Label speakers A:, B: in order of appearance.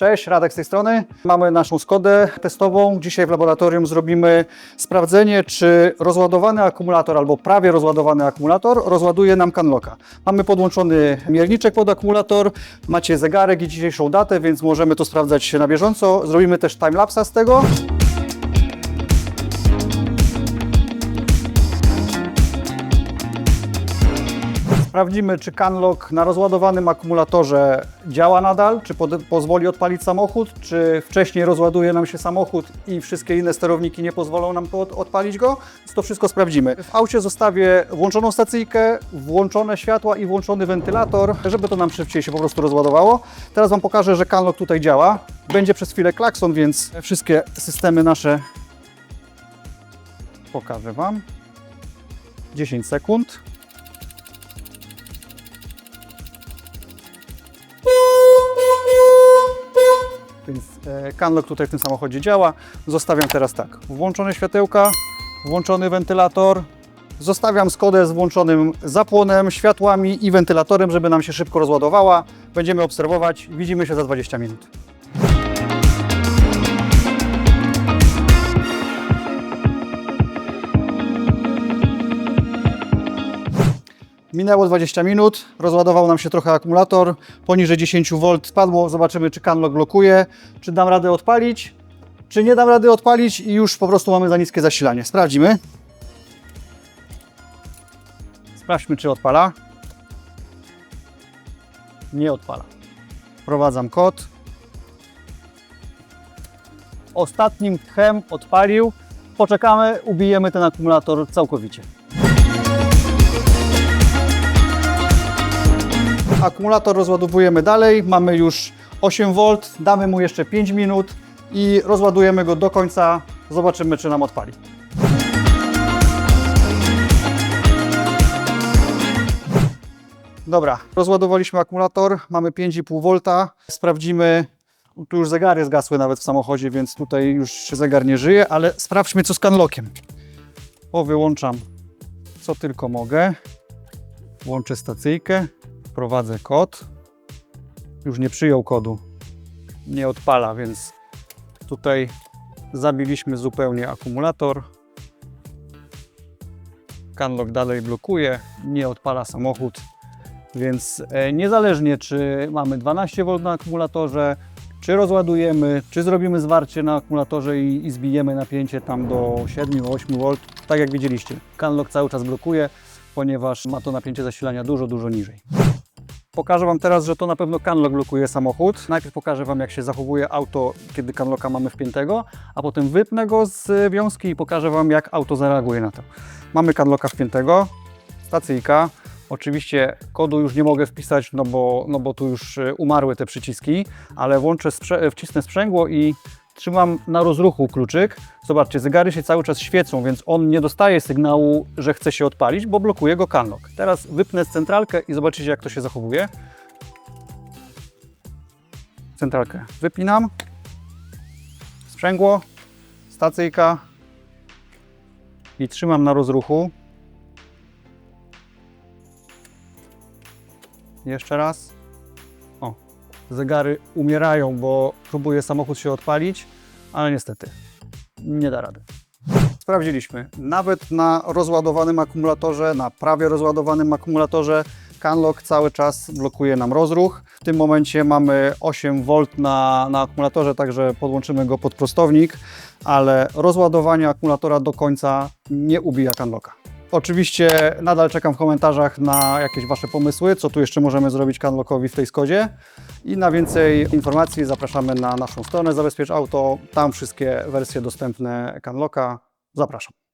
A: Cześć, Radek z tej strony. Mamy naszą Skodę testową. Dzisiaj w laboratorium zrobimy sprawdzenie, czy rozładowany akumulator albo prawie rozładowany akumulator rozładuje nam Canlocka. Mamy podłączony mierniczek pod akumulator, macie zegarek i dzisiejszą datę, więc możemy to sprawdzać na bieżąco. Zrobimy też timelapsa z tego. Sprawdzimy, czy Canlock na rozładowanym akumulatorze działa nadal, czy pozwoli odpalić samochód, czy wcześniej rozładuje nam się samochód i wszystkie inne sterowniki nie pozwolą nam pod, odpalić go. Więc to wszystko sprawdzimy. W aucie zostawię włączoną stacyjkę, włączone światła i włączony wentylator, żeby to nam szybciej się po prostu rozładowało. Teraz Wam pokażę, że Canlock tutaj działa. Będzie przez chwilę klakson, więc wszystkie systemy nasze pokażę Wam. 10 sekund. Więc e, Canlock tutaj w tym samochodzie działa. Zostawiam teraz tak. Włączone światełka, włączony wentylator. Zostawiam Skodę z włączonym zapłonem, światłami i wentylatorem, żeby nam się szybko rozładowała. Będziemy obserwować. Widzimy się za 20 minut. Minęło 20 minut, rozładował nam się trochę akumulator, poniżej 10 V spadło, zobaczymy czy Canlock blokuje, czy dam radę odpalić, czy nie dam rady odpalić i już po prostu mamy za niskie zasilanie. Sprawdzimy. Sprawdźmy czy odpala. Nie odpala. Wprowadzam kod. Ostatnim tchem odpalił. Poczekamy, ubijemy ten akumulator całkowicie. Akumulator rozładowujemy dalej. Mamy już 8 V, damy mu jeszcze 5 minut i rozładujemy go do końca. Zobaczymy, czy nam odpali. Dobra, rozładowaliśmy akumulator, mamy 5,5 V. Sprawdzimy, tu już zegary zgasły nawet w samochodzie, więc tutaj już się zegar nie żyje, ale sprawdźmy co z Canlockiem. O, wyłączam co tylko mogę. Włączę stacyjkę, wprowadzę kod. Już nie przyjął kodu, nie odpala, więc tutaj zabiliśmy zupełnie akumulator. Canlock dalej blokuje, nie odpala samochód, więc e, niezależnie czy mamy 12 V na akumulatorze, czy rozładujemy, czy zrobimy zwarcie na akumulatorze i, i zbijemy napięcie tam do 7-8 V, tak jak widzieliście. Canlock cały czas blokuje, ponieważ ma to napięcie zasilania dużo, dużo niżej. Pokażę Wam teraz, że to na pewno Canlock blokuje samochód. Najpierw pokażę Wam, jak się zachowuje auto, kiedy Canlocka mamy wpiętego, a potem wypnę go z wiązki i pokażę Wam, jak auto zareaguje na to. Mamy Canlocka wpiętego, stacyjka. Oczywiście kodu już nie mogę wpisać, no bo, no bo tu już y, umarły te przyciski, ale włączę, sprze- wcisnę sprzęgło i trzymam na rozruchu kluczyk. Zobaczcie, zegary się cały czas świecą, więc on nie dostaje sygnału, że chce się odpalić, bo blokuje go Canlock. Teraz wypnę centralkę i zobaczycie, jak to się zachowuje. Centralkę wypinam. Sprzęgło, stacyjka i trzymam na rozruchu. Jeszcze raz. Zegary umierają, bo próbuje samochód się odpalić, ale niestety nie da rady. Sprawdziliśmy. Nawet na rozładowanym akumulatorze, na prawie rozładowanym akumulatorze Canlock cały czas blokuje nam rozruch. W tym momencie mamy 8 V na, na akumulatorze, także podłączymy go pod prostownik, ale rozładowanie akumulatora do końca nie ubija Canlocka. Oczywiście nadal czekam w komentarzach na jakieś Wasze pomysły, co tu jeszcze możemy zrobić Canlockowi w tej Skodzie. I na więcej informacji zapraszamy na naszą stronę Zabezpiecz Auto. Tam wszystkie wersje dostępne Canlocka. Zapraszam.